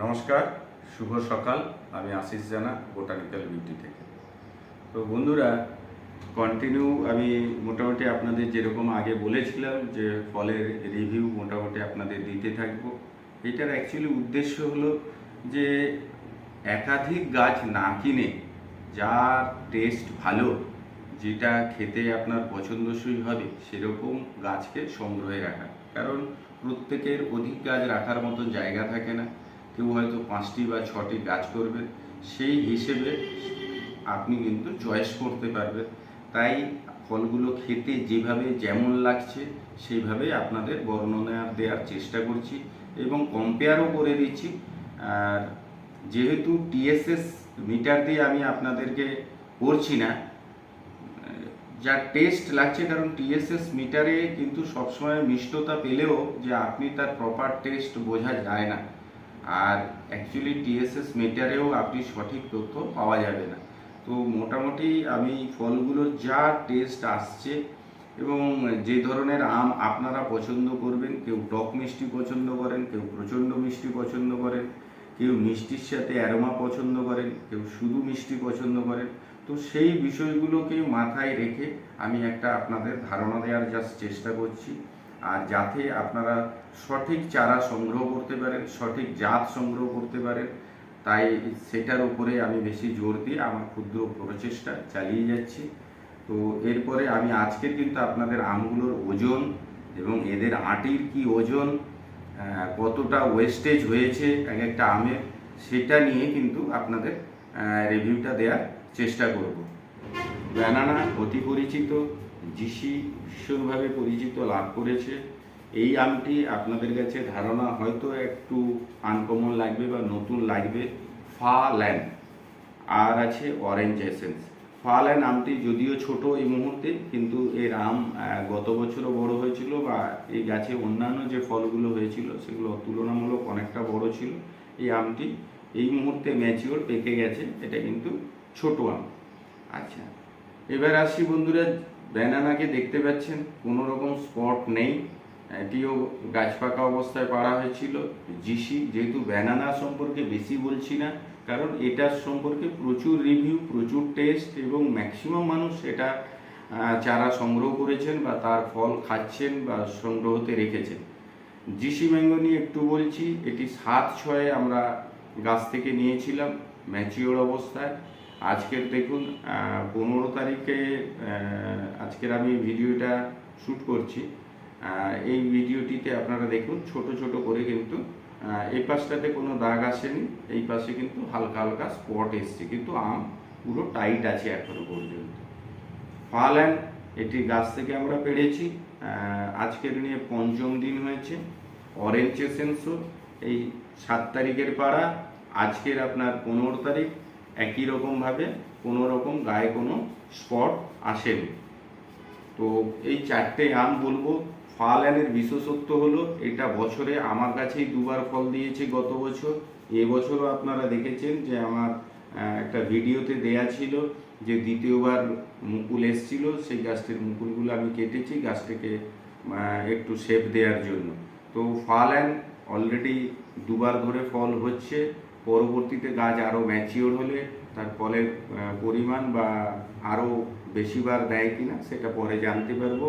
নমস্কার, শুভ সকাল। আমি আশিস জানা, বোটানিক্যাল বিউটি থেকে। তো বন্ধুরা কন্টিনিউ আমি মোটামুটি আপনাদের যেরকম আগে বলেছিলাম যে ফলের রিভিউ মোটামুটি আপনাদের দিতে থাকব। এটার অ্যাকচুয়ালি উদ্দেশ্য হলো যে একাধিক গাছ না কিনে যার টেস্ট ভালো, যেটা খেতে আপনার পছন্দসই হবে, সেরকম গাছকে সংগ্রহে রাখা। কারণ প্রত্যেকের অধিক গাছ রাখার মতো জায়গা থাকে না। কেউ হয়তো পাঁচটি বা ছটি গাছ করবে, সেই হিসেবে আপনি কিন্তু চয়েস করতে পারবেন। তাই ফলগুলো খেতে যেভাবে যেমন লাগছে, সেইভাবে আপনাদের বর্ণনা দেওয়ার চেষ্টা করছি এবং কম্পেয়ারও করে দিচ্ছি। আর যেহেতু টিএসএস মিটার দিয়ে আমি আপনাদেরকে করছি না, যা টেস্ট লাগছে, কারণ টিএসএস মিটারে কিন্তু সবসময় মিষ্টতা পেলেও যে আপনি তার প্রপার টেস্ট বোঝা যায় না। আর অ্যাকচুয়ালি টিএসএস মিটারেও আপনি সঠিক তথ্য পাওয়া যাবে না। তো মোটামুটি আমি ফলগুলোর যা টেস্ট আসছে এবং যে ধরনের আম আপনারা পছন্দ করবেন, কেউ টক মিষ্টি পছন্দ করেন, কেউ প্রচণ্ড মিষ্টি পছন্দ করেন, কেউ মিষ্টির সাথে অ্যারোমা পছন্দ করেন, কেউ শুধু মিষ্টি পছন্দ করেন, তো সেই বিষয়গুলোকে মাথায় রেখে আমি একটা আপনাদের ধারণা দেওয়ার জাস্ট চেষ্টা করছি। আর যাতে আপনারা সঠিক চারা সংগ্রহ করতে পারেন, সঠিক জাত সংগ্রহ করতে পারেন, তাই সেটার উপরে আমি বেশি জোর দিয়ে আমার ক্ষুদ্র প্রচেষ্টা চালিয়ে যাচ্ছি। তো এরপরে আমি আজকের কিন্তু আপনাদের আমগুলোর ওজন এবং এদের আটির কি ওজন কতটা ওয়েস্টেজ হয়েছে এক একটা আমের, সেটা নিয়ে কিন্তু আপনাদের রিভিউটা দেওয়ার চেষ্টা করব। ব্যানানা অতি পরিচিত জিসি ভীষণভাবে পরিচিত, লাভ করেছে। এই আমটি আপনাদের কাছে ধারণা হয়তো একটু আনকমন লাগবে বা নতুন লাগবে। ফা ল্যান্ড আর আছে অরেঞ্জ এসেন্স ফাল আমটি যদিও ছোট এই মুহূর্তে, কিন্তু এর আম গত বছরও বড় হয়েছিল বা এই গাছে অন্যান্য যে ফলগুলো হয়েছিল, সেগুলো তুলনামূলক অনেকটা বড় ছিল। এই আমটি এই মুহূর্তে ম্যাচিওর পেকে গেছে। এটা কিন্তু ছোট আম। আচ্ছা এবার আসি বন্ধুরা ব্যানানাকে দেখতে পাচ্ছেন কোনো রকম স্পট নেই। এটিও গাছ পাকা অবস্থায় পাড়া হয়েছিল। জিসি, যেহেতু ব্যানানা সম্পর্কে বেশি বলছি না, কারণ এটার সম্পর্কে প্রচুর রিভিউ প্রচুর টেস্ট এবং ম্যাক্সিমাম মানুষ এটা চারা সংগ্রহ করেছেন বা তার ফল খাচ্ছেন বা সংগ্রহতে রেখেছেন। জিসি ম্যাঙ্গো নিয়ে একটু বলছি, এটি সাত ছয়ে আমরা গাছ থেকে নিয়েছিলাম ম্যাচিওর অবস্থায়। আজকের দেখুন পনেরো তারিখে আজকের আমি ভিডিওটা শ্যুট করছি। এই ভিডিওটিতে আপনারা দেখুন ছোট ছোট করে কিন্তু এই পাশটাতে কোনো দাগ আসেনি এই পাশে কিন্তু হালকা হালকা স্পট এসছে। কিন্তু আম পুরো টাইট আছে এখনও পর্যন্ত। ফালান এটি গাছ থেকে আমরা আহ, আজকের নিয়ে পঞ্চম দিন হয়েছে। অরেঞ্জ এসেন্সও এই সাত তারিখের পাড়া আজকের আপনার পনেরো তারিখ। একই রকমভাবে কোনো রকম গায়ে কোনো স্পট আসেনি। তো এই চারটে আম বলব ফালানের বিশেষত্ব হলো, এটা বছরে আমার কাছেই দুবার ফল দিয়েছে গত বছর। এবছরও আপনারা দেখেছেন যে আমার একটা ভিডিওতে দেয়া ছিল যে দ্বিতীয়বার মুকুল এসছিল, সেই গাছটির মুকুলগুলো আমি কেটেছি গাছটিকে একটু শেপ দেওয়ার জন্য। তো ফালান অলরেডি দুবার ধরে ফল হচ্ছে। পরবর্তীতে গাছ আরও ম্যাচিওর হলে তার ফলের পরিমাণ বা আরও বেশিবার দেয় কিনা সেটা পরে জানতে পারব।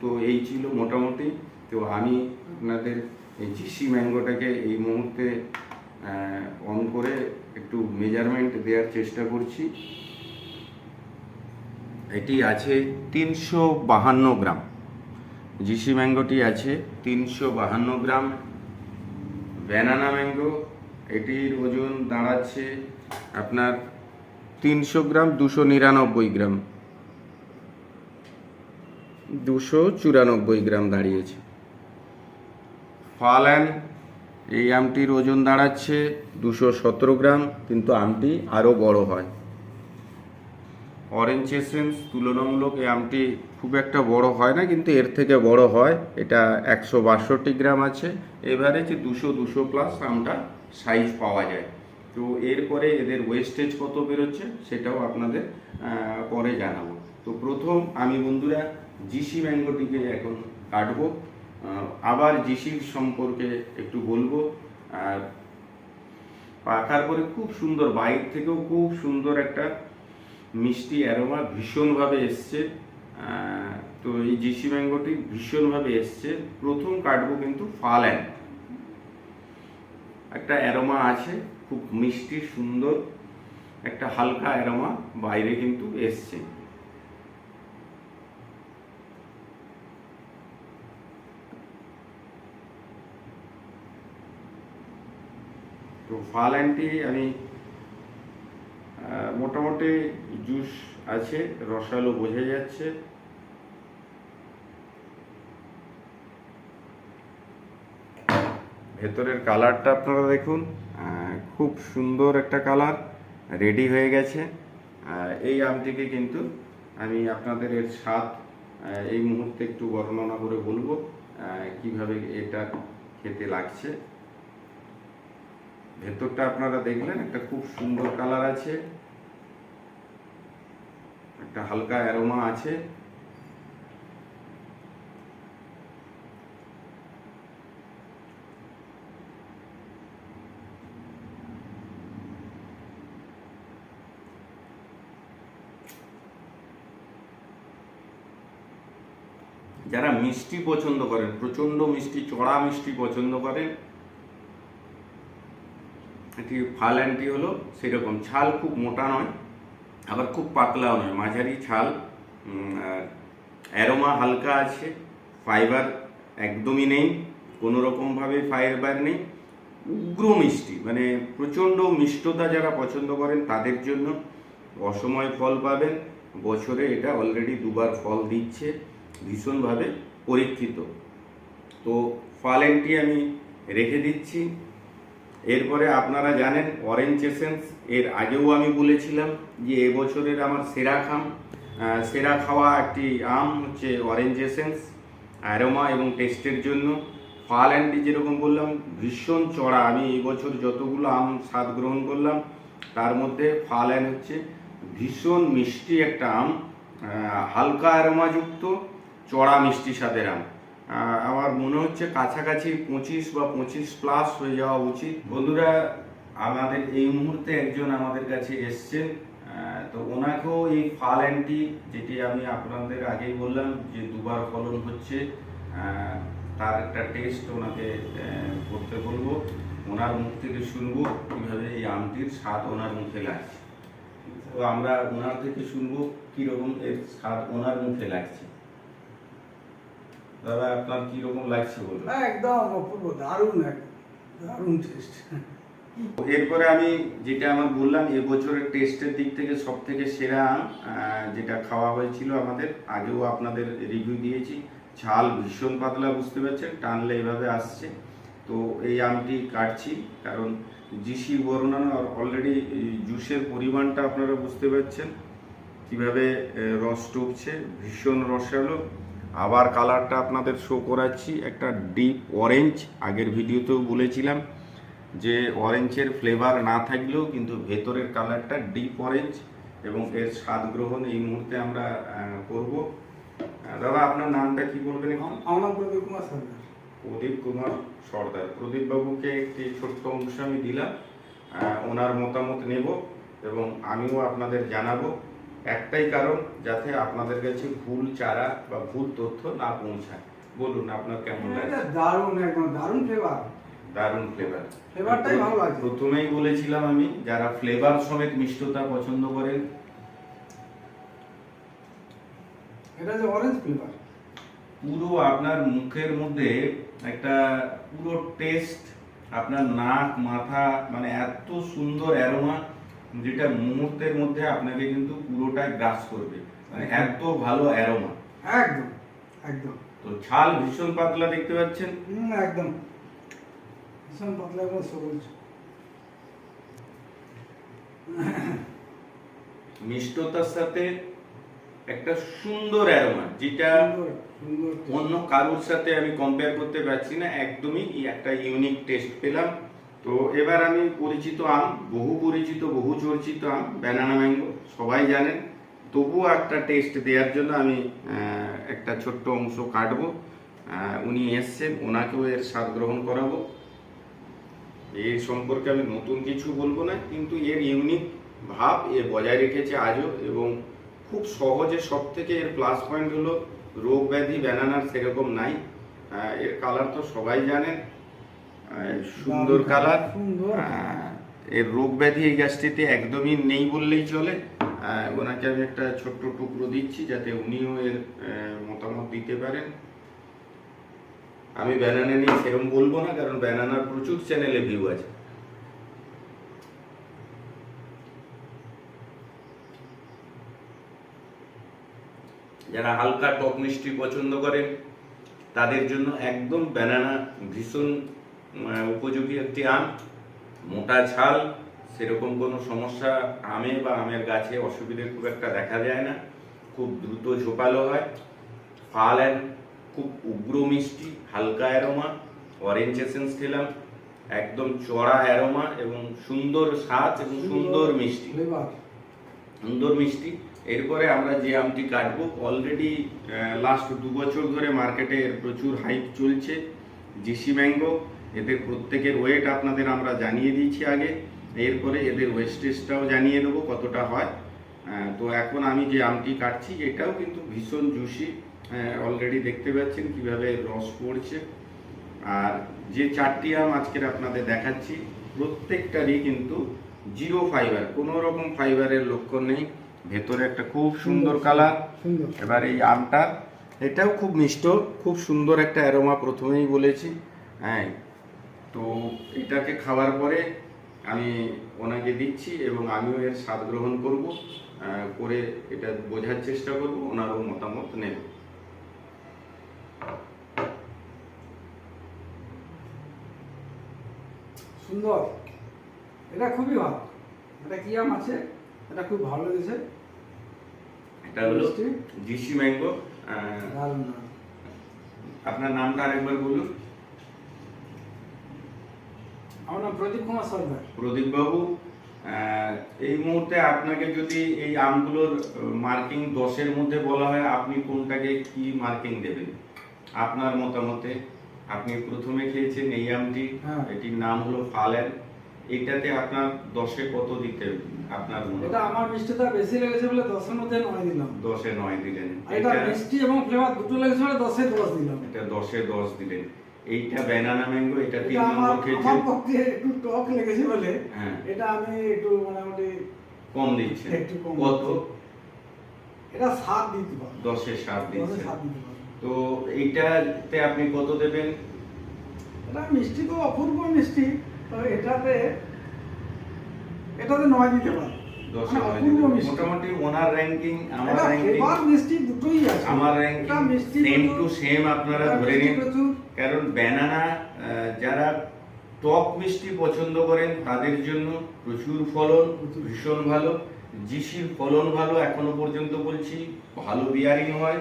তো এই ছিল মোটামুটি। তো আমি আপনাদের এই জিসি ম্যাঙ্গোটাকে এই মুহূর্তে অন করে একটু মেজারমেন্ট দেওয়ার চেষ্টা করছি। এটি আছে তিনশো বাহান্ন গ্রাম। জিসি ম্যাঙ্গোটি আছে তিনশো বাহান্ন গ্রাম। ব্যানানা ম্যাঙ্গো এটির ওজন দাঁড়াচ্ছে আপনার তিনশো গ্রাম, দুশো নিরানব্বই গ্রাম। দুশো চুরানব্বই গ্রাম দাঁড়িয়েছে। ফল অ্যান্ড এই আমটির ওজন দাঁড়াচ্ছে দুশো সতেরো গ্রাম, কিন্তু আমটি আরও বড় হয়। অরেঞ্জ এসেন্স তুলনামূলক এই আমটি খুব একটা বড় হয় না, কিন্তু এর থেকে বড় হয়। এটা একশো বাষট্টি গ্রাম আছে। এভারেজ দুশো দুশো প্লাস আমটা সাইজ পাওয়া যায়। তো এরপরে এদের ওয়েস্টেজ কত বেরোচ্ছে সেটাও আপনাদের পরে জানাব। তো প্রথম আমি বন্ধুরা জিসি ম্যাঙ্গোটিকে এখন কাটবো। আবার জিসির সম্পর্কে একটু বলব। আর পাকার পরে খুব সুন্দর, বাইর থেকেও খুব সুন্দর একটা মিষ্টি অ্যারোমা ভীষণভাবে এসছে তো এই জিসি ম্যাঙ্গোটি ভীষণভাবে এসছে। প্রথম কাটবো কিন্তু ফাল্যান্ড। একটা অ্যারোমা আছে, খুব মিষ্টি, সুন্দর, একটা হালকা অ্যারোমা বাইরে কিন্তু এসছে। তো ফাল্যান্ডটি আমি মোটামুটি জুস আছে, রসালো বোঝা যাচ্ছে। ভেতরের কালারটা আপনারা দেখুন খুব সুন্দর একটা কালার, রেডি হয়ে গেছে। এই আমটিকে কিন্তু আমি আপনাদের এর স্বাদ এই মুহূর্তে একটু বর্ণনা করে বলব কীভাবে এটা খেতে লাগছে। ভেতরটা আপনারা দেখলেন, একটা খুব সুন্দর কালার আছে। একটা হালকা অ্যারোমা আছে। যারা মিষ্টি পছন্দ করেন প্রচণ্ড মিষ্টি, চড়া মিষ্টি পছন্দ করেন এটি ফাল অ্যান্টি হলো সেরকম। ছাল খুব মোটা নয়, আবার খুব পাতলাও নয়। মাঝারি ছাল অ্যারোমা হালকা আছে, ফাইবার একদমই নেই কোনো রকমভাবে ফাইবার নেই। উগ্র মিষ্টি মানে প্রচণ্ড মিষ্টতা যারা পছন্দ করেন তাদের জন্য অসময় ফল পাবেন। বছরে এটা অলরেডি দুবার ফল দিচ্ছে, ভীষণভাবে পরীক্ষিত। তো ফালেনটি আমি রেখে দিচ্ছি। এরপরে আপনারা জানেন অরেঞ্জ এসেন্স এর আগেও আমি বলেছিলাম যে এবছরের আমার সেরা খাম। সেরা খাওয়া একটি আম হচ্ছে অরেঞ্জ এসেন্স অ্যারোমা এবং টেস্টের জন্য। ফাল অ্যান্ডি যেরকম বললাম, ভীষণ চড়া। আমি এই বছর যতগুলো আম স্বাদ গ্রহণ করলাম, তার মধ্যে ফাল অ্যান্ড হচ্ছে ভীষণ মিষ্টি একটা আম। হালকা অ্যারোমাযুক্ত চড়া মিষ্টি স্বাদের আম। আমার মনে হচ্ছে কাছাকাছি পঁচিশ বা পঁচিশ প্লাস হয়ে যাওয়া উচিত। বন্ধুরা, আমাদের এই মুহূর্তে একজন আমাদের কাছে এসছেন তো ওনাকেও এই ফাল অ্যান্টি যেটি আমি আপনাদের আগেই বললাম যে দুবার ফলন হচ্ছে তার একটা টেস্ট ওনাকে করতে বলব। ওনার মুখ থেকে শুনব কীভাবে এই আমটির স্বাদ ওনার মুখে লাগছে। তো আমরা ওনার থেকে শুনব কীরকম এর স্বাদ ওনার মুখে লাগছে। দাদা আপনার কি রকম লাগছে বলুন? না, একদম অপূর্ব দারুণ দারুণ টেস্ট এরপরে আমি যেটা আমার বললাম এবছরের টেস্টের দিক থেকে সব থেকে সেরা আম যেটা খাওয়া হয়েছিল আমাদের আগেও আপনাদের রিভিউ দিয়েছি। ঝাল ভীষণ পাতলা বুঝতে পারছেন? টানলে এভাবে আসছে। তো এই আমটি কাটছি কারণ জিসি বর্ণনা অলরেডি জুসের পরিমাণটা আপনারা বুঝতে পারছেন। কীভাবে রস টুকছে ভীষণ রসালো। আবার কালারটা আপনাদের শো করাচ্ছি। একটা ডিপ অরেঞ্জ আগের ভিডিওতেও বলেছিলাম যে অরেঞ্জের ফ্লেভার না থাকলেও কিন্তু ভেতরের কালারটা ডিপ অরেঞ্জ এবং এর স্বাদ গ্রহণ এই মুহূর্তে আমরা করব। দাদা আপনার নামটা কি বলবেন এখন আমার নাম প্রদীপ কুমার সরকার প্রদীপ কুমার সর্দার। প্রদীপবাবুকে একটি ছোট্ট অংশ আমি দিলাম। ওনার মতামত নেব এবং আমিও আপনাদের জানাব। একটাই কারণ যাতে আপনাদের কাছে ভুল চারা বা ভুল তথ্য না পৌঁছায়। বলুন আপনার কেমন লাগছে? দারুণ একদম দারুণ ফ্লেভার দারুণ ফ্লেভার ফ্লেভারটাই ভালো লাগছে। প্রথমেই বলেছিলাম আমি যারা ফ্লেভার সমেত মিষ্টতা পছন্দ করেন। এটা যে অরেঞ্জ ফ্লেভার পুরো আপনার মুখের মধ্যে একটা পুরো টেস্ট আপনার নাক মাথা মানে এত সুন্দর অ্যারোমা যেটা মুহূর্তের মধ্যে আপনাকে কিন্তু পুরোটাই গ্রাস করবে। মানে এত ভালো অ্যারোমা একদম একদম। তো ছাল ভীষণ পাতলা দেখতে পাচ্ছেন? একদম। ভীষণ পাতলা একদম সবুজ। মিষ্টতার সাথে একটা সুন্দর অ্যারোমা যেটা। অন্য কারোর সাথে আমি কম্পেয়ার করতে পারছি না। একদমই একটা ইউনিক টেস্ট পেলাম। তো এবার আমি পরিচিত আম, বহু পরিচিত, বহু চর্চিত আম ব্যানানা ম্যাঙ্গো সবাই জানেন। তবুও একটা টেস্ট দেওয়ার জন্য আমি একটা ছোট্ট অংশ কাটবো। উনি এসছেন, ওনাকেও এর স্বাদ গ্রহণ করাবো। এর সম্পর্কে আমি নতুন কিছু বলব না, কিন্তু এর ইউনিক ভাব এ বজায় রেখেছে আজও এবং খুব সহজে সব থেকে এর প্লাস পয়েন্ট হলো, রোগ ব্যাধি ব্যানানার সেরকম নাই। এর কালার তো সবাই জানেন। সুন্দর কালার সুন্দর। এর রোগ ব্যাধি এই গাছটিতে একদমই নেই বললেই চলে। ওনাকে আমি একটা ছোট্ট টুকরো দিচ্ছি যাতে উনিও এর মতামত দিতে পারেন। আমি ব্যানানা নিয়ে সেরকম বলব না কারণ ব্যানানার প্রচুর চ্যানেলে ভিউ আছে। যারা হালকা টক মিষ্টি পছন্দ করেন তাদের জন্য একদম ব্যানানা ভীষণ উপযোগী একটি আম মোটা ছাল সেরকম কোনো সমস্যা আমে বা আমের গাছে অসুবিধে খুব একটা দেখা যায় না। খুব দ্রুত ঝোপালো হয়। ফাল অ্যান্ড খুব উগ্র মিষ্টি হালকা অ্যারোমা অরেঞ্জ এসেন্স খেলাম। একদম চড়া অ্যারোমা এবং সুন্দর স্বাদ এবং সুন্দর মিষ্টি। সুন্দর মিষ্টি। এরপরে আমরা যে আমটি কাটবো অলরেডি লাস্ট দু বছর ধরে মার্কেটে প্রচুর হাইপ চলছে। জিসি ম্যাঙ্গো এদের প্রত্যেকের ওয়েট আপনাদের আমরা জানিয়ে দিয়েছি আগে। এরপরে এদের ওয়েস্টেজটাও জানিয়ে দেবো কতটা হয়। তো এখন আমি যে আমটি কাটছি এটাও কিন্তু ভীষণ জুসি অলরেডি দেখতে পাচ্ছেন কীভাবে রস পড়ছে। আর যে চারটি আম আজকের আপনাদের দেখাচ্ছি প্রত্যেকটারই কিন্তু জিরো ফাইবার কোনো রকম ফাইবারের লক্ষণ নেই। ভেতরে একটা খুব সুন্দর কালার এবার এই আমটা এটাও খুব মিষ্ট খুব সুন্দর একটা অ্যারোমা প্রথমেই বলেছি। হ্যাঁ তো এটাকে খাওয়ার পরে আমি ওনাকে দিচ্ছি এবং আমিও এর স্বাদ গ্রহণ করব করে এটা বোঝার চেষ্টা করব ওনারও মতামত নেব। সুন্দর। এটা খুবই ভালো। এটা কি আম আছে? এটা খুব ভালো লেগেছে। এটা হলো? জিসি ম্যাঙ্গো। আপনার নামটা আরেকবার বলুন। আমার নাম প্রদীপ কুমার সরকার প্রদীপ বাবু এই মুহূর্তে আপনাকে যদি এই আমগুলোর মার্কিং দশের মধ্যে বলা হয় আপনি কোনটাকে কি মার্কিং দেবেন? আপনার মতামতে। আপনি প্রথমে খেয়েছেন এই আমটি। হ্যাঁ। এটির নাম হলো ফালেন। এটাতে আপনার দশে কত দিতে আপনার মনে এটা আমার মিষ্টিটা বেশি লেগেছে বলে দশের মধ্যে নয় দিলাম। দশে নয় দিলেন। এটা মিষ্টি এবং ফ্লেভার দুটো লেগেছে বলে দশে দশ দিলাম। এটা দশে দশ দিলেন। এইটা ব্যানানা ম্যাঙ্গো এটা তিন নম্বর খেয়েছেন আমার পক্ষে একটু টক লেগেছে বলে। হ্যাঁ। এটা আমি একটু মোটামুটি কম দিচ্ছেন একটু কম কত? এটা সাত দিতে পারব। দশে সাত দশে দিচ্ছেন সাত দিতে পারব। তো এইটাতে আপনি কত দেবেন? এটা মিষ্টি তো অপূর্ব মিষ্টি তবে এটাতে এটাতে নয় দিতে পারব। মানে। মোটামুটি ওনার র্যাঙ্কিং আমার র্যাঙ্কিং মিষ্টি দুটোই আছে। আমার এটা র্যাঙ্কিং মিষ্টি সেম টু সেম আপনারা এটা ধরে নিন। কারণ ব্যানানা যারা টক মিষ্টি পছন্দ করেন তাদের জন্য প্রচুর ফলন ভীষণ ভালো। জিসির ফলন ভালো এখনও পর্যন্ত বলছি ভালো বিয়ারিং হয়।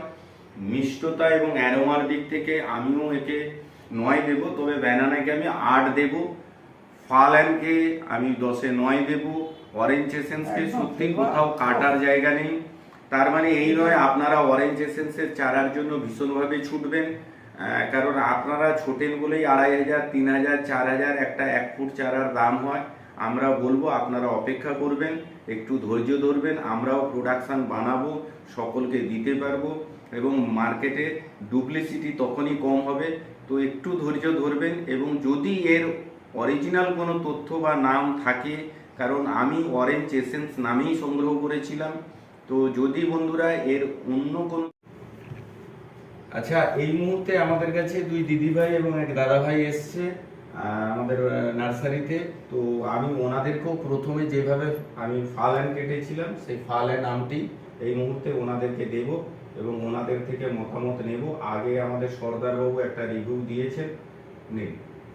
মিষ্টতা এবং অ্যারোমার দিক থেকে আমিও একে নয় দেব তবে ব্যানানাকে আমি আট দেব। ফালানকে আমি দশে নয় দেব। অরেঞ্জ এসেন্সকে সত্যি কোথাও কাটার জায়গা নেই। তার মানে এই নয় আপনারা অরেঞ্জ এসেন্সের চারার জন্য ভীষণভাবে ছুটবেন। কারণ আপনারা ছোটেন বলেই আড়াই হাজার, তিন হাজার, চার হাজার, একটা এক ফুট চারার দাম হয়। আমরা বলব, আপনারা অপেক্ষা করবেন, একটু ধৈর্য ধরবেন, আমরাও প্রোডাকশান বানাবো, সকলকে দিতে পারব এবং মার্কেটে ডুপ্লিসিটি তখনই কম হবে। তো একটু ধৈর্য ধরবেন এবং যদি এর অরিজিনাল কোনো তথ্য বা নাম থাকে, কারণ আমি অরেঞ্জ এসেন্স নামেই সংগ্রহ করেছিলাম, তো যদি বন্ধুরা এর অন্য কোনো আচ্ছা এই মুহূর্তে আমাদের কাছে দুই দিদিভাই এবং এক দাদাভাই এসছে আমাদের নার্সারিতে। তো আমি ওনাদেরকেও প্রথমে যেভাবে আমি ফালান কেটেছিলাম, সেই ফালান আমটি এই মুহূর্তে ওনাদেরকে দেব এবং ওনাদের থেকে মতামত নেব। আগে আমাদের সর্দারবাবু একটা রিভিউ দিয়েছেন, নিন।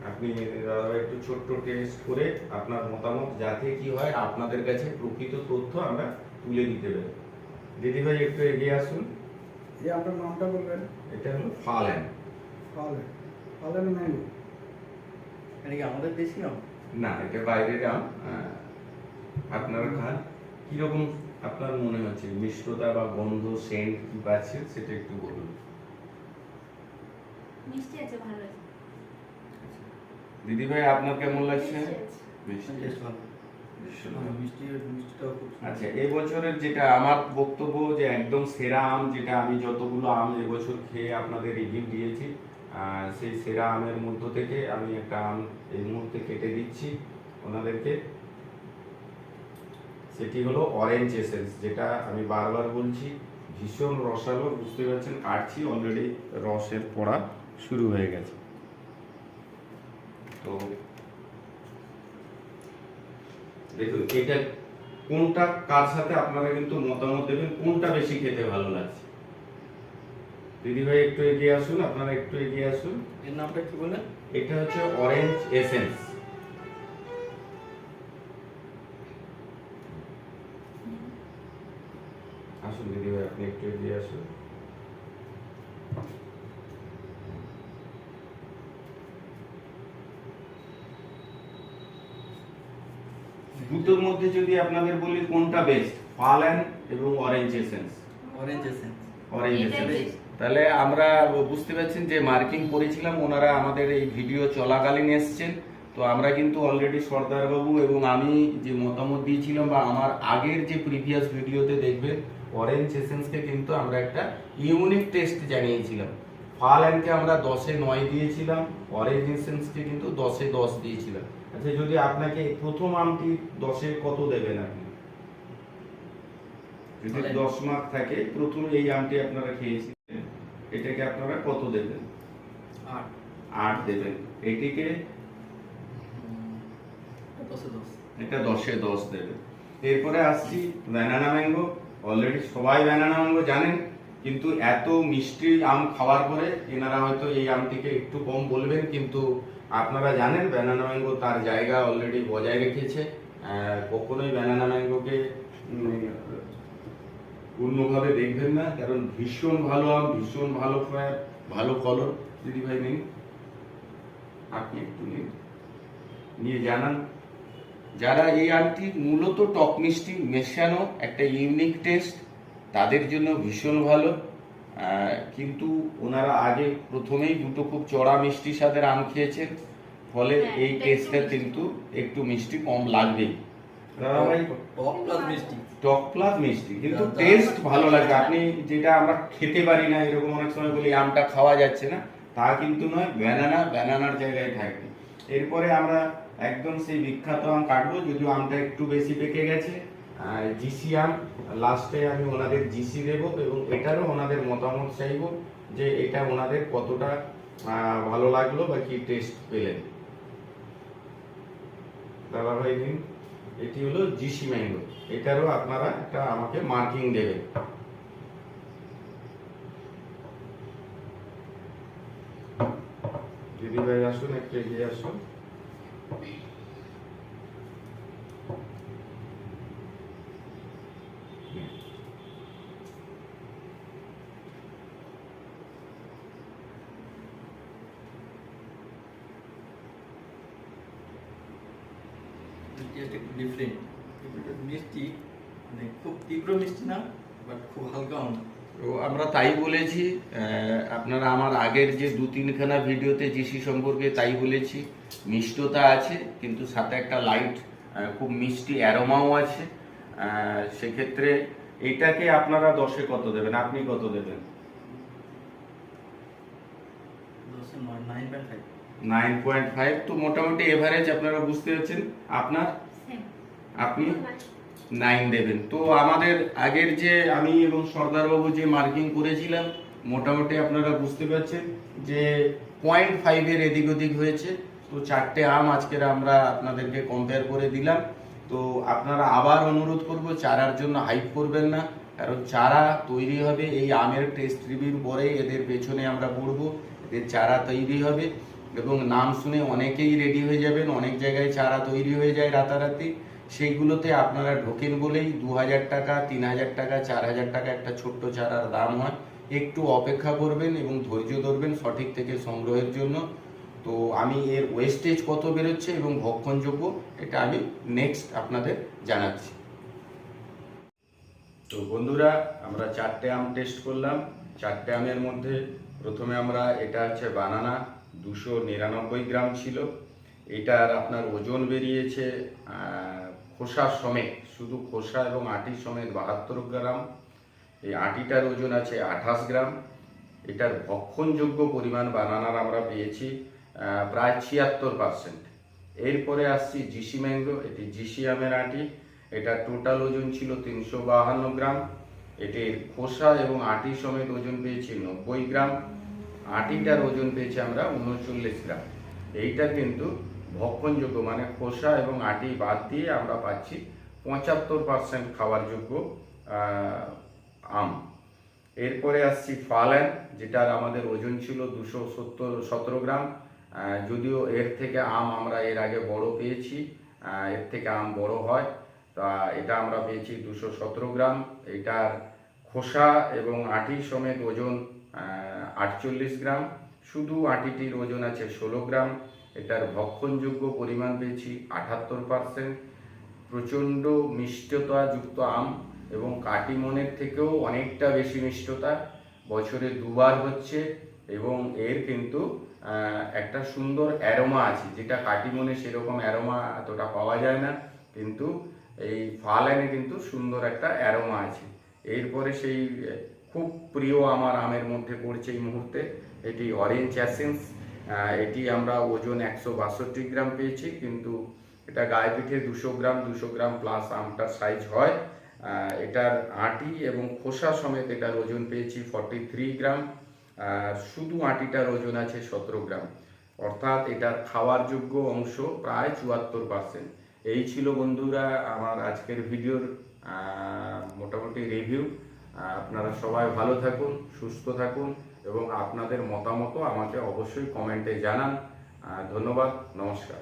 আপনি দাদাভাই একটু ছোট্ট টেস্ট করে আপনার মতামত যাতে কি হয়, আপনাদের কাছে প্রকৃত তথ্য আমরা তুলে দিতে পারি। দিদিভাই, একটু এগিয়ে আসুন। এই আপনার নামটা বলবেন? এটা হলো ফালেন। পালে পালে ম্যাঙ্গো এটা কি আমাদের দেশি আম? না এটা বাইরের আম আহ, আপনারা খান। কীরকম আপনার মনে হচ্ছে? মিষ্টতা বা গন্ধ সেন্ট কি পাচ্ছেন সেটা একটু বলুন। মিষ্টি আছে ভালো আছে। দিদি ভাই আপনার কেমন লাগছে? মিষ্টি বেশ ভালো। আচ্ছা এবছরের যেটা আমার বক্তব্য, যে একদম সেরা আম, যেটা আমি যতগুলো আম এবছর খেয়ে আপনাদের রিভিউ দিয়েছি সেই সেরা আমের মধ্য থেকে আমি একটা আম এই মুহূর্তে কেটে দিচ্ছি ওনাদেরকে। সেটি হলো অরেঞ্জ এসেন্স যেটা আমি বারবার বলছি, ভীষণ রসালো, বুঝতে পারছেন? কাটছি অলরেডি রসের পড়া শুরু হয়ে গেছে। তো দেখুন এটা কোনটা কার সাথে আপনারা কিন্তু মতামত দেবেন কোনটা বেশি খেতে ভালো লাগছে? দিদি ভাই একটু এগিয়ে আসুন আপনারা একটু এগিয়ে আসুন। এর নামটা কি বলেন এটা হচ্ছে অরেঞ্জ এসেন্স আসুন দিদি ভাই আপনি একটু এগিয়ে আসুন। দুটোর মধ্যে যদি আপনাদের বলি কোনটা বেস্ট ফালান এবং orange essence orange essence orange essence তাহলে আমরা বুঝতে পারছেন যে মার্কিং করেছিলাম ওনারা আমাদের এই ভিডিও চলাকালীন এসছেন। তো আমরা কিন্তু অলরেডি সর্দার বাবু এবং আমি যে মতামত দিয়েছিলাম বা আমার আগের যে প্রিভিয়াস ভিডিওতে দেখবেন অরেঞ্জ এসেন্সকে কিন্তু আমরা একটা ইউনিক টেস্ট জানিয়েছিলাম। ফাল অ্যান্ডকে আমরা দশে নয় দিয়েছিলাম অরেঞ্জ এসেন্সকে কিন্তু দশে দশ দিয়েছিলাম। আচ্ছা যদি আপনাকে প্রথম আমটি দশে কত দেবেন আপনি? যদি দশ মার্ক থাকে প্রথম এই আমটি আপনারা খেয়েছিলেন এটাকে আপনারা কত দেবেন? আট। আট দেবেন। এটিকে দশ এটা দশে দশ দেবে এরপরে আসছি ব্যানানা ম্যাঙ্গো অলরেডি সবাই ব্যানানা ম্যাঙ্গো জানেন। কিন্তু এত মিষ্টি আম খাওয়ার পরে এনারা হয়তো এই আমটিকে একটু কম বলবেন, কিন্তু আপনারা জানেন ব্যানানা ম্যাঙ্গো তার জায়গা অলরেডি বজায় রেখেছে। কখনোই ব্যানানা ম্যাঙ্গোকে অন্যভাবে দেখবেন না, কারণ ভীষণ ভালো আম, ভীষণ ভালো ভালো ফলন। দিদি ভাই নিন আপনি একটু নিন। নিয়ে জানান। যারা এই আমটি মূলত টক মিষ্টি মেশানো, একটা ইউনিক টেস্ট তাদের জন্য ভীষণ ভালো। কিন্তু ওনারা আগে প্রথমেই দুটো খুব চড়া মিষ্টির সাথে আম খেয়েছেন। ফলে হ্যাঁ, এই টেস্টটা কিন্তু একটু মিষ্টি কম লাগবেই। দাদা ভাই টক প্লাস মিষ্টি। টক প্লাস মিষ্টি কিন্তু টেস্ট ভালো লাগে। আপনি যেটা আমরা খেতে পারি না এরকম অনেক সময় বলি আমটা খাওয়া যাচ্ছে না তা কিন্তু নয় ব্যানানা ব্যানানার জায়গায় থাকবে এরপরে আমরা একদম সেই বিখ্যাত আম কাটবো যদিও আমটা একটু বেশি পেকে গেছে। জিসি আম, লাস্টে আমি ওনাদের জিসি দেব এবং এটারও ওনাদের মতামত চাইব যে এটা ওনাদের কতটা ভালো লাগল বা কি টেস্ট পেলেন। দাদা ভাই দিন, এটি হলো জিসি ম্যাঙ্গো। এটারও আপনারা একটা আমাকে মার্কিং দেবেন। দিদি ভাই আসুন, একটু এগিয়ে আসুন টেস্ট একটু ডিফারেন্ট একটু মিষ্টি। মানে খুব তীব্র মিষ্টি না বাট খুব হালকাও না তো আমরা তাই বলেছি আপনারা আমার আগের যে দু তিনখানা ভিডিওতে জিসি সম্পর্কে তাই বলেছি মিষ্টতা আছে কিন্তু সাথে একটা লাইট খুব মিষ্টি অ্যারোমাও আছে। সেক্ষেত্রে এটাকে আপনারা দশে কত দেবেন? আপনি কত দেবেন? নাইন পয়েন্ট ফাইভ তো মোটামুটি এভারেজ আপনারা বুঝতে পারছেন। আপনার. আপনি নাইন দেবেন। তো আমাদের আগের যে আমি এবং সর্দারবাবু যে মার্কিং করেছিলাম, মোটামুটি আপনারা বুঝতে পারছেন যে পয়েন্ট ফাইভের এদিক ওদিক হয়েছে। তো চারটে আম আজকের আমরা আপনাদেরকে কম্পেয়ার করে দিলাম। তো আপনারা আবার অনুরোধ করব, চারার জন্য হাইপ করবেন না। কারণ চারা তৈরি হবে, এই আমের টেস্ট রিভিউর পরে এদের পেছনে আমরা পড়ব। এদের চারা তৈরি হবে এবং নাম শুনে অনেকেই রেডি হয়ে যাবেন। অনেক জায়গায় চারা তৈরি হয়ে যায় রাতারাতি। সেইগুলোতে আপনারা ঢোকেন বলেই দু হাজার টাকা, তিন হাজার টাকা, চার হাজার টাকা একটা ছোট্ট চারার দাম হয়। একটু অপেক্ষা করবেন এবং ধৈর্য ধরবেন সঠিক থেকে সংগ্রহের জন্য। তো আমি এর ওয়েস্টেজ কত বেরোচ্ছে এবং ভক্ষণযোগ্য, এটা আমি নেক্সট আপনাদের জানাচ্ছি। তো বন্ধুরা, আমরা চারটে আম টেস্ট করলাম। চারটে আমের মধ্যে প্রথমে আমরা, এটা হচ্ছে বানানা দুশো নিরানব্বই গ্রাম ছিল। এটার আপনার ওজন বেরিয়েছে খোসা সমেত, শুধু খোসা এবং আটি সমেত বাহাত্তর গ্রাম, এই আটিটার ওজন আছে আঠাশ গ্রাম। এটার ভক্ষণযোগ্য পরিমাণ বানানার আমরা পেয়েছি প্রায় ছিয়াত্তর পার্সেন্ট। এরপরে আসছি জিসি ম্যাঙ্গো, এটি জিসি আমের আটি। এটা টোটাল ওজন ছিল তিনশো বাহান্ন গ্রাম। এটির খোসা এবং আটি সমেত ওজন পেয়েছি নব্বই গ্রাম। আটিটার ওজন পেয়েছি আমরা উনচল্লিশ গ্রাম। এইটা কিন্তু ভক্ষণযোগ্য মানে খোসা এবং আটি বাদ দিয়ে আমরা পাচ্ছি পঁচাত্তর পার্সেন্ট খাওয়ার যোগ্য আহ, আম। এরপরে আসছি ফালেন যেটার আমাদের ওজন ছিল দুশো সত্তর সতেরো গ্রাম। যদিও এর থেকে আম আমরা এর আগে বড় পেয়েছি এর থেকে আম বড় হয়। তা এটা আমরা পেয়েছি দুশো সতেরো গ্রাম। এটার খোসা এবং আটি সমেত ওজন আটচল্লিশ গ্রাম। শুধু আটিটির ওজন আছে ষোলো গ্রাম। এটার ভক্ষণযোগ্য পরিমাণ পেয়েছি আটাত্তর পার্সেন্ট প্রচণ্ড মিষ্টতা যুক্ত আম এবং কাটিমনের থেকেও অনেকটা বেশি মিষ্টতা। বছরে দুবার হচ্ছে এবং এর কিন্তু একটা সুন্দর অ্যারোমা আছে, যেটা কাটিমনে সেরকম অ্যারোমা এতটা পাওয়া যায় না। কিন্তু এই ফালানে কিন্তু সুন্দর একটা অ্যারোমা আছে। এরপরে সেই, খুব প্রিয় আমার আমের মধ্যে পড়ছে এই মুহূর্তে, এটি অরেঞ্জ অ্যাসেন্স। এটি আমরা ওজন একশো বাষট্টি গ্রাম পেয়েছি, কিন্তু এটা গায়ে পিঠে দুশো গ্রাম দুশো গ্রাম প্লাস আমটার সাইজ হয়। এটার আটি এবং খোসা সমেত এটার ওজন পেয়েছি ফর্টি থ্রি গ্রাম শুধু আটিটার ওজন আছে সতেরো গ্রাম। অর্থাৎ এটার খাওয়ার যোগ্য অংশ প্রায় চুয়াত্তর পার্সেন্ট এই ছিল বন্ধুরা আমার আজকের ভিডিওর মোটামুটি রিভিউ আপনারা সবাই ভালো থাকুন, সুস্থ থাকুন। এবং আপনাদের মতামতও আমাকে অবশ্যই কমেন্টে জানান। ধন্যবাদ নমস্কার।